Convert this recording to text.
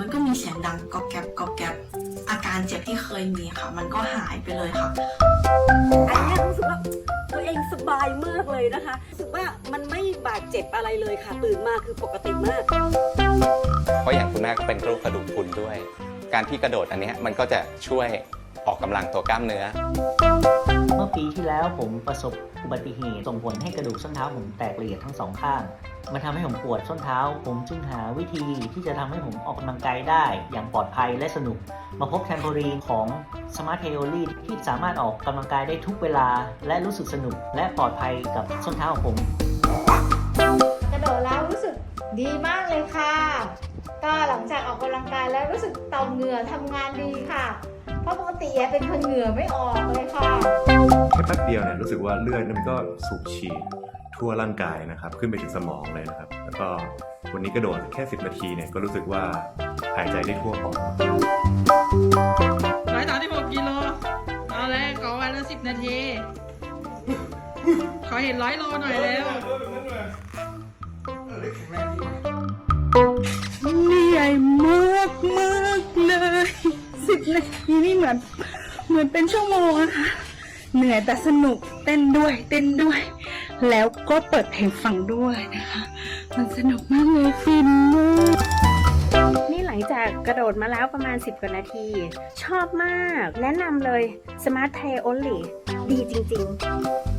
มันก็มีเสียงดังก๊อบแก๊บก๊อบแก๊บอาการเจ็บที่เคยมีค่ะ มันก็หายไปเลยค่ะอันเนี้ยรู้สึกว่าตัวเองสบายมากเลยนะคะรู้สึกว่ามันไม่บาดเจ็บอะไรเลยค่ะ ตื่นมาคือปกติมาก เพราะอย่างคุณแม่ก็เป็นโรคกระดูกพรุนด้วย การที่กระโดดอันเนี้ยมันก็จะช่วยออกกำลังตัวกล้ามเนื้อ เมื่อปีที่แล้วผมประสบอุบัติเหตุส่งผลให้กระดูกส้นเท้าผมแตกละเอียดทั้งสองข้างมันทำให้ผมปวดส้นเท้า ผมจึงหาวิธีที่จะทำให้ผมออกกำลังกายได้ อย่างปลอดภัยและสนุก มาพบแทมโพลีนของ Smart t e o l y ที่สามารถออกกำลังกายได้ทุกเวลา และรู้สึกสนุก และปลอดภัยกับส้นเท้าของผม กระโดดแล้วรู้สึกดีมากเลยค่ะ ก็หลังจากออกกำลังกายแล้วรู้สึกต่อมเหงื่อทำงานดีค่ะ ราะปกติแยเป็นคนเหงื่อไม่ออกเลยค่ะ แค่แป๊บเดียวเนี่ยรู้สึกว่าเลือดมันก็สูบฉีดทั่วร่างกายนะครับ ขึ้นไปถึงสมองเลยนะครับ แล้วก็วันนี้กระโดดแค่ 10 นาทีเนี่ยก็รู้สึกว่าหายใจได้ทั่วปอดร้อยสามสิบหกกิโลเอาแล้วขอวันละสิบนาที ขอเห็นร้อยโลหน่อยเร็วเห สิบนาทีนี่เหมือน เหมือนเป็นชั่วโมงอะคะเหนื่อยแต่สนุกเต้นด้วย เต้นด้วย แล้วก็เปิดเพลงฟังด้วยนะคะ มันสนุกมากเลยฟินมากนี่หลังจากกระโดดมาแล้วประมาณ 10 กว่านาที ชอบมาก แนะนำเลย Smart Thai Only ดีจริง ๆ